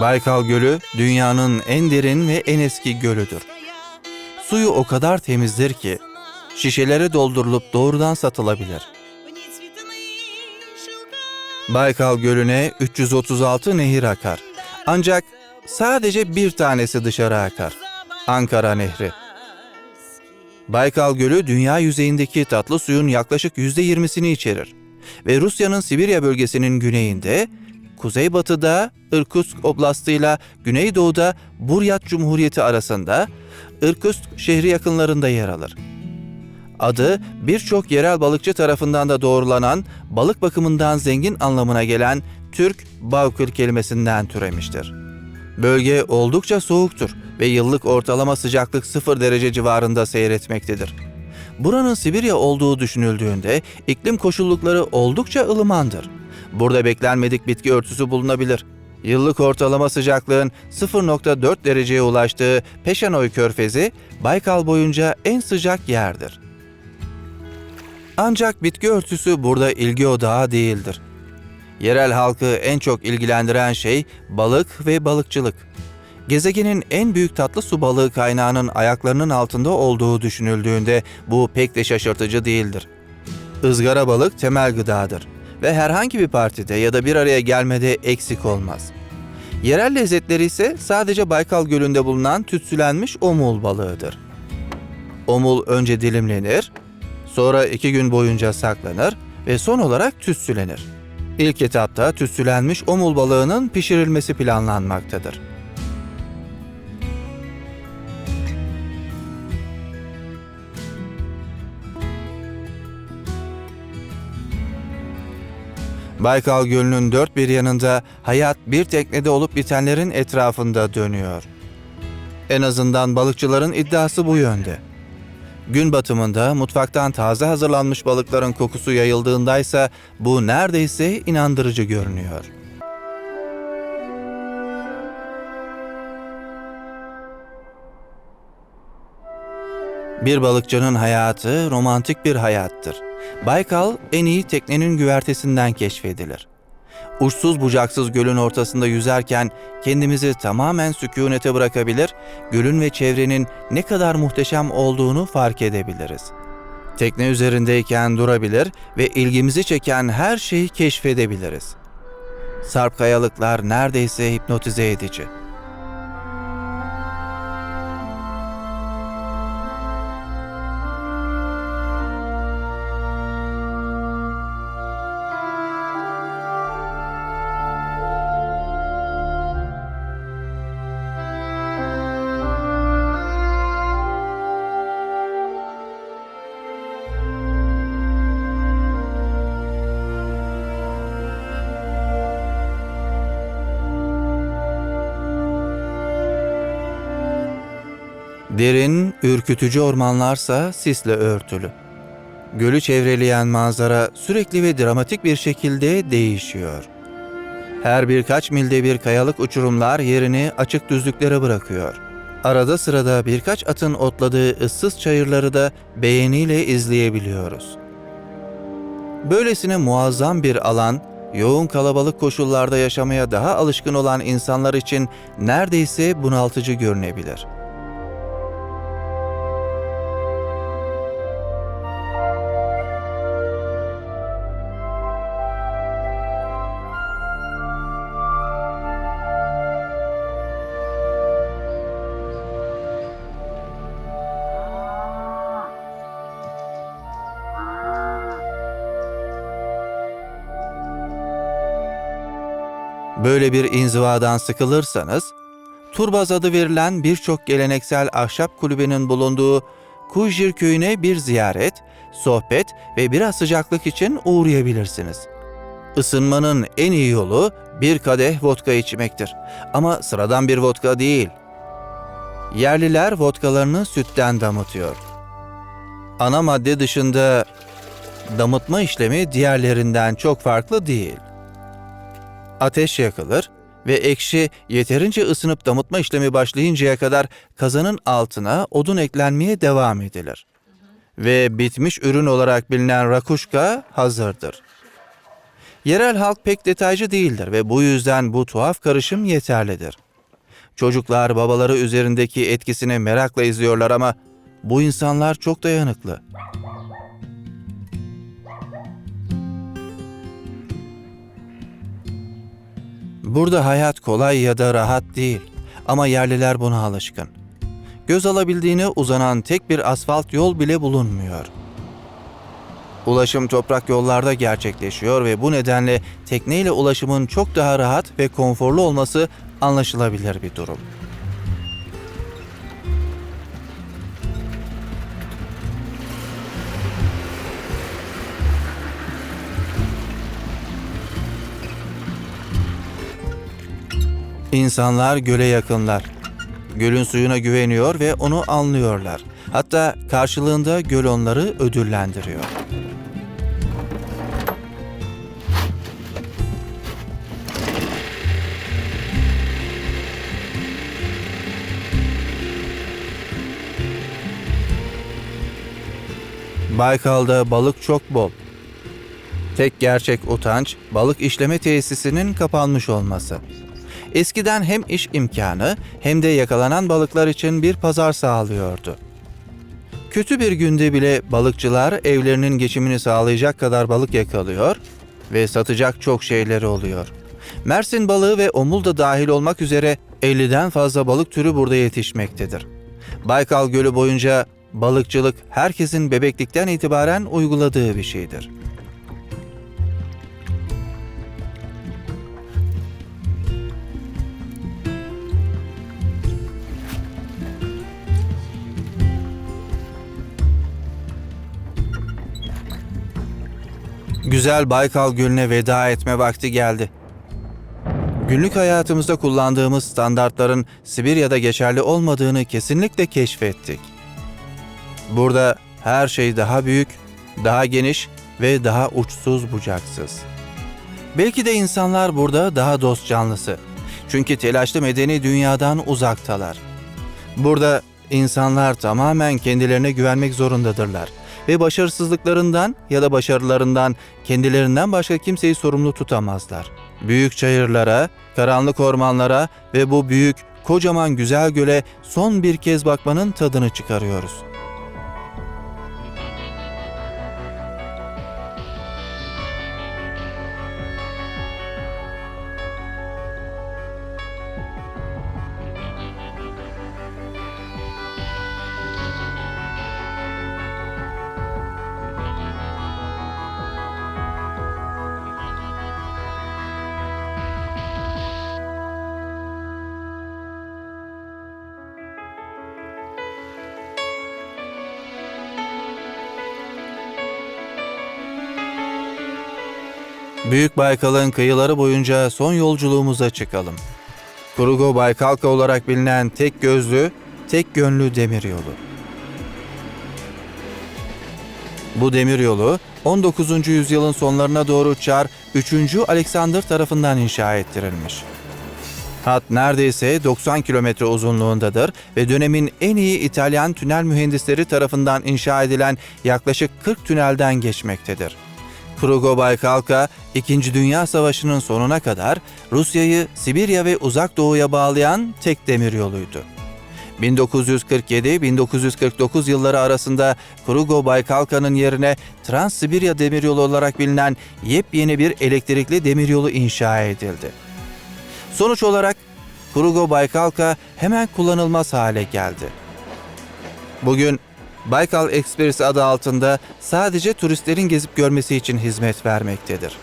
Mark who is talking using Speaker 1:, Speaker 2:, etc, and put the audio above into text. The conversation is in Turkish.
Speaker 1: Baykal Gölü dünyanın en derin ve en eski gölüdür. Suyu o kadar temizdir ki şişelere doldurulup doğrudan satılabilir. Baykal Gölü'ne 336 nehir akar. Ancak sadece bir tanesi dışarı akar. Ankara Nehri. Baykal Gölü dünya yüzeyindeki tatlı suyun yaklaşık %20'sini içerir ve Rusya'nın Sibirya bölgesinin güneyinde, kuzeybatıda Irkutsk Oblastı ile güneydoğuda Buryat Cumhuriyeti arasında Irkutsk şehri yakınlarında yer alır. Adı birçok yerel balıkçı tarafından da doğrulanan balık bakımından zengin anlamına gelen Türk Baykır kelimesinden türemiştir. Bölge oldukça soğuktur ve yıllık ortalama sıcaklık 0 derece civarında seyretmektedir. Buranın Sibirya olduğu düşünüldüğünde iklim koşullukları oldukça ılımandır. Burada beklenmedik bitki örtüsü bulunabilir. Yıllık ortalama sıcaklığın 0.4 dereceye ulaştığı Peşanoy Körfezi, Baykal boyunca en sıcak yerdir. Ancak bitki örtüsü burada ilgi odağı değildir. Yerel halkı en çok ilgilendiren şey balık ve balıkçılık. Gezegenin en büyük tatlı su balığı kaynağının ayaklarının altında olduğu düşünüldüğünde bu pek de şaşırtıcı değildir. Izgara balık temel gıdadır ve herhangi bir partide ya da bir araya gelmede eksik olmaz. Yerel lezzetleri ise sadece Baykal Gölü'nde bulunan tütsülenmiş omul balığıdır. Omul önce dilimlenir, sonra iki gün boyunca saklanır ve son olarak tütsülenir. İlk etapta tütsülenmiş omul balığının pişirilmesi planlanmaktadır. Baykal Gölü'nün dört bir yanında hayat bir teknede olup bitenlerin etrafında dönüyor. En azından balıkçıların iddiası bu yönde. Gün batımında mutfaktan taze hazırlanmış balıkların kokusu yayıldığındaysa bu neredeyse inandırıcı görünüyor. Bir balıkçının hayatı romantik bir hayattır. Baykal en iyi teknenin güvertesinden keşfedilir. Uçsuz bucaksız gölün ortasında yüzerken kendimizi tamamen sükunete bırakabilir, gölün ve çevrenin ne kadar muhteşem olduğunu fark edebiliriz. Tekne üzerindeyken durabilir ve ilgimizi çeken her şeyi keşfedebiliriz. Sarp kayalıklar neredeyse hipnotize edici. Derin, ürkütücü ormanlarsa sisle örtülü. Gölü çevreleyen manzara sürekli ve dramatik bir şekilde değişiyor. Her birkaç milde bir kayalık uçurumlar yerini açık düzlüklere bırakıyor. Arada sırada birkaç atın otladığı ıssız çayırları da beğeniyle izleyebiliyoruz. Böylesine muazzam bir alan, yoğun kalabalık koşullarda yaşamaya daha alışkın olan insanlar için neredeyse bunaltıcı görünebilir.'' Böyle bir inzivadan sıkılırsanız, Turbaz adı verilen birçok geleneksel ahşap kulübünün bulunduğu Kujir köyüne bir ziyaret, sohbet ve biraz sıcaklık için uğrayabilirsiniz. Isınmanın en iyi yolu bir kadeh vodka içmektir. Ama sıradan bir vodka değil. Yerliler vodkalarını sütten damıtıyor. Ana madde dışında damıtma işlemi diğerlerinden çok farklı değil. Ateş yakılır ve ekşi yeterince ısınıp damıtma işlemi başlayıncaya kadar kazanın altına odun eklenmeye devam edilir. Ve bitmiş ürün olarak bilinen rakuşka hazırdır. Yerel halk pek detaycı değildir ve bu yüzden bu tuhaf karışım yeterlidir. Çocuklar babaları üzerindeki etkisini merakla izliyorlar ama bu insanlar çok dayanıklı. Burada hayat kolay ya da rahat değil ama yerliler buna alışkın. Göz alabildiğine uzanan tek bir asfalt yol bile bulunmuyor. Ulaşım toprak yollarda gerçekleşiyor ve bu nedenle tekneyle ulaşımın çok daha rahat ve konforlu olması anlaşılabilir bir durum. İnsanlar göle yakınlar. Gölün suyuna güveniyor ve onu anlıyorlar. Hatta karşılığında göl onları ödüllendiriyor. Baykal'da balık çok bol. Tek gerçek utanç balık işleme tesisinin kapanmış olması. Eskiden hem iş imkanı hem de yakalanan balıklar için bir pazar sağlıyordu. Kötü bir günde bile balıkçılar evlerinin geçimini sağlayacak kadar balık yakalıyor ve satacak çok şeyleri oluyor. Mersin balığı ve omul da dahil olmak üzere 50'den fazla balık türü burada yetişmektedir. Baykal Gölü boyunca balıkçılık herkesin bebeklikten itibaren uyguladığı bir şeydir. Güzel Baykal Gölü'ne veda etme vakti geldi. Günlük hayatımızda kullandığımız standartların Sibirya'da geçerli olmadığını kesinlikle keşfettik. Burada her şey daha büyük, daha geniş ve daha uçsuz bucaksız. Belki de insanlar burada daha dost canlısı. Çünkü telaşlı medeni dünyadan uzaktalar. Burada insanlar tamamen kendilerine güvenmek zorundadırlar ve başarısızlıklarından ya da başarılarından kendilerinden başka kimseyi sorumlu tutamazlar. Büyük çayırlara, karanlık ormanlara ve bu büyük, kocaman güzel göle son bir kez bakmanın tadını çıkarıyoruz. Büyük Baykal'ın kıyıları boyunca son yolculuğumuza çıkalım. Kurugo Baykalka olarak bilinen tek gözlü, tek gönlü demiryolu. Bu demiryolu 19. yüzyılın sonlarına doğru Çar 3. Alexander tarafından inşa ettirilmiş. Hat neredeyse 90 kilometre uzunluğundadır ve dönemin en iyi İtalyan tünel mühendisleri tarafından inşa edilen yaklaşık 40 tünelden geçmektedir. Krugo Baykalka, İkinci Dünya Savaşı'nın sonuna kadar Rusya'yı Sibirya ve Uzak Doğu'ya bağlayan tek demiryoluydu. 1947-1949 yılları arasında Krugo Baykalka'nın yerine Trans-Sibirya Demiryolu olarak bilinen yepyeni bir elektrikli demiryolu inşa edildi. Sonuç olarak Krugo Baykalka hemen kullanılmaz hale geldi. Bugün Baykal Express adı altında sadece turistlerin gezip görmesi için hizmet vermektedir.